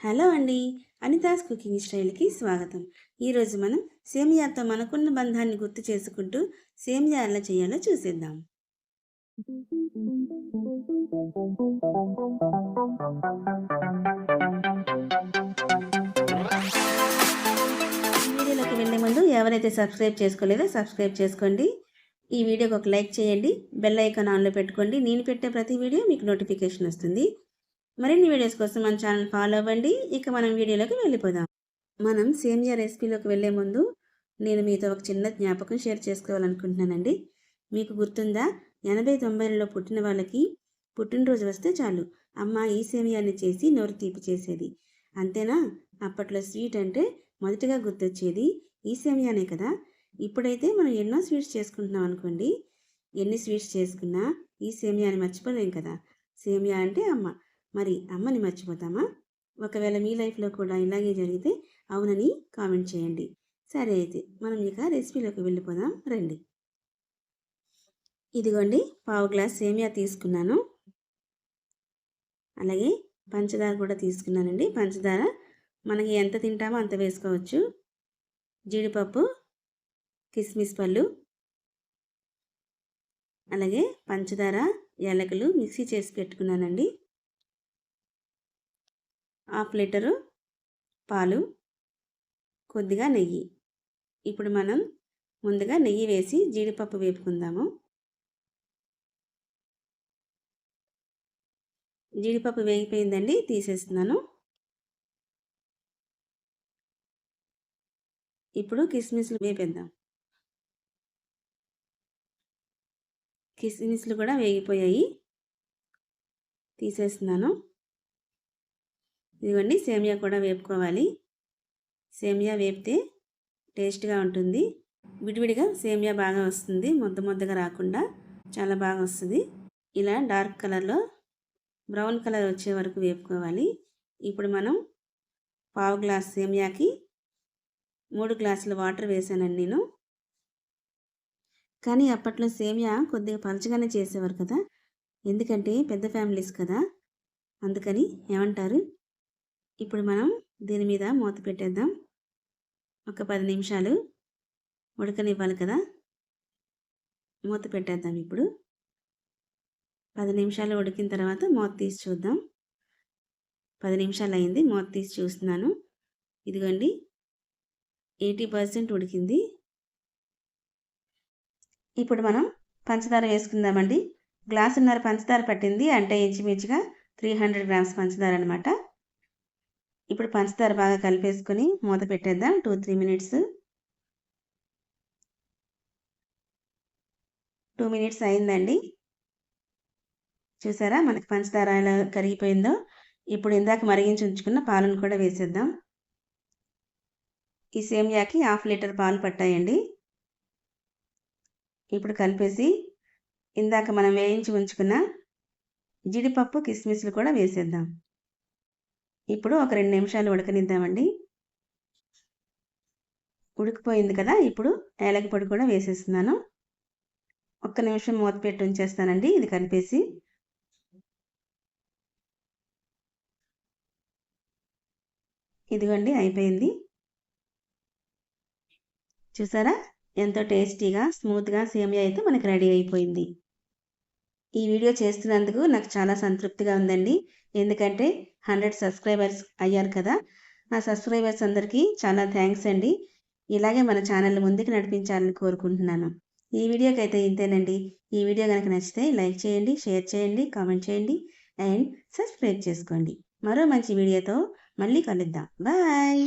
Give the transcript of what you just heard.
Hello అండి Anita's cooking స్టైల్కి స్వాగతం. ఈరోజు మనం సేమియాతో మనకున్న బంధాన్ని గుర్తు చేసుకుంటూ సేమియా ఎలా చేయాలో చూసేద్దాం. వీడియోలోకి వెళ్ళే ముందు ఎవరైతే సబ్స్క్రైబ్ చేసుకోలేదో సబ్స్క్రైబ్ చేసుకోండి. ఈ వీడియోకి ఒక లైక్ చేయండి బెల్ ఐకాన్ ఆన్లో పెట్టుకోండి. నేను పెట్టే ప్రతి వీడియో మీకు నోటిఫికేషన్ వస్తుంది. మరిన్ని వీడియోస్ కోసం మన ఛానల్ ఫాలో అవ్వండి. ఇక మనం వీడియోలోకి వెళ్ళిపోదాం. మనం సేమియా రెసిపీలోకి వెళ్ళే ముందు నేను మీతో ఒక చిన్న జ్ఞాపకం షేర్ చేసుకోవాలనుకుంటున్నానండి. మీకు గుర్తుందా? ఎనభై తొంభైలలో పుట్టిన వాళ్ళకి పుట్టినరోజు వస్తే చాలు. అమ్మ ఈ సేమియాన్ని చేసి నోరు తీపి చేసేది. అంతేనా? అప్పట్లో స్వీట్ అంటే మొదటగా గుర్తొచ్చేది ఈ సేమియానే కదా. ఇప్పుడైతే మనం ఎన్నో స్వీట్స్ చేసుకుంటున్నాం అనుకోండి. ఎన్ని స్వీట్స్ చేసుకున్నా ఈ సేమియాని మర్చిపోలేం కదా. సేమియా అంటే అమ్మ. మరి అమ్మని మర్చిపోతామా? ఒకవేళ మీ లైఫ్లో కూడా ఇలాగే జరిగితే అవునని కామెంట్ చేయండి. సరే అయితే మనం ఇక రెసిపీలోకి వెళ్ళిపోదాం. రండి. ఇదిగోండి పావు గ్లాస్ సేమియా తీసుకున్నాను. అలాగే పంచదార కూడా తీసుకున్నానండి. పంచదార మనకి ఎంత తింటామో అంత వేసుకోవచ్చు. జీడిపప్పు కిస్మిస్ పళ్ళు అలాగే పంచదార యాలకులు మిక్సీ చేసి పెట్టుకున్నానండి. హాఫ్ లీటరు పాలు కొద్దిగా నెయ్యి. ఇప్పుడు మనం ముందుగా నెయ్యి వేసి జీడిపప్పు వేపుకుందాము. జీడిపప్పు వేగిపోయిందండి తీసేస్తున్నాను. ఇప్పుడు కిస్మిస్లు వేపేద్దాం. కిస్మిస్లు కూడా వేగిపోయాయి. తీసేస్తున్నాను. ఇదిగోండి సేమియా కూడా వేపుకోవాలి. సేమియా వేపితే టేస్ట్గా ఉంటుంది. విడివిడిగా సేమియా బాగా వస్తుంది. ముద్ద ముద్దగా రాకుండా చాలా బాగా వస్తుంది. ఇలా డార్క్ కలర్లో బ్రౌన్ కలర్ వచ్చే వరకు వేపుకోవాలి. ఇప్పుడు మనం పావు గ్లాస్ సేమియాకి మూడు గ్లాసుల వాటర్ వేసానండి నేను. కానీ అప్పట్లో సేమియా కొద్దిగా పలచగానే చేసేవారు కదా. ఎందుకంటే పెద్ద ఫ్యామిలీస్ కదా. అందుకని ఏమంటారు? ఇప్పుడు మనం దీని మీద మూత పెట్టేద్దాం. ఒక పది నిమిషాలు ఉడకనివ్వాలి కదా. మూత పెట్టేద్దాం ఇప్పుడు. పది నిమిషాలు ఉడికిన తర్వాత మూత తీసి చూద్దాం. పది నిమిషాలు అయింది మూత తీసి చూస్తున్నాను. ఇదిగోండి. ఎయిటీ పర్సెంట్ ఉడికింది. ఇప్పుడు మనం పంచదార వేసుకుందామండి. గ్లాసున్నర పంచదార పట్టింది అంటే ఇంచుమించుగా త్రీ హండ్రెడ్ గ్రామ్స్ పంచదార అనమాట ఇప్పుడు పంచదార బాగా కలిపేసుకొని మూత పెట్టేద్దాం. Two three minutes two minutes అయిందండి. చూసారా? మనకి పంచదార ఎలా కరిగిపోయిందో. ఇప్పుడు ఇందాక మరిగించి ఉంచుకున్న పాలను కూడా వేసేద్దాం. ఈ సేమియాకి హాఫ్ లీటర్ పాలు పట్టాయండి. ఇప్పుడు కలిపేసి ఇందాక మనం వేయించి ఉంచుకున్న జీడిపప్పు కిస్మిస్లు కూడా వేసేద్దాం. ఇప్పుడు ఒక రెండు నిమిషాలు ఉడకనిద్దామండి. ఉడికిపోయింది కదా ఇప్పుడు ఏలక పొడి కూడా వేసేస్తున్నాను. ఒక్క నిమిషం మూత పెట్టి ఉంచేస్తానండి ఇది కలిపేసి. ఇదిగోండి అయిపోయింది. చూసారా? ఎంతో టేస్టీగా స్మూత్గా సేమియా అయితే మనకి రెడీ అయిపోయింది. ఈ వీడియో చేస్తున్నందుకు నాకు చాలా సంతృప్తిగా ఉందండి. ఎందుకంటే హండ్రెడ్ సబ్స్క్రైబర్స్ అయ్యారు కదా. నా సబ్స్క్రైబర్స్ అందరికీ చాలా థ్యాంక్స్ అండి. ఇలాగే మన ఛానల్ ముందుకు నడిపించాలని కోరుకుంటున్నాను. ఈ వీడియోకి అయితే ఇంతేనండి. ఈ వీడియో కనుక నచ్చితే లైక్ చేయండి షేర్ చేయండి కామెంట్ చేయండి అండ్ సబ్స్క్రైబ్ చేసుకోండి. మరో మంచి వీడియోతో మళ్ళీ కలుద్దాం. బాయ్!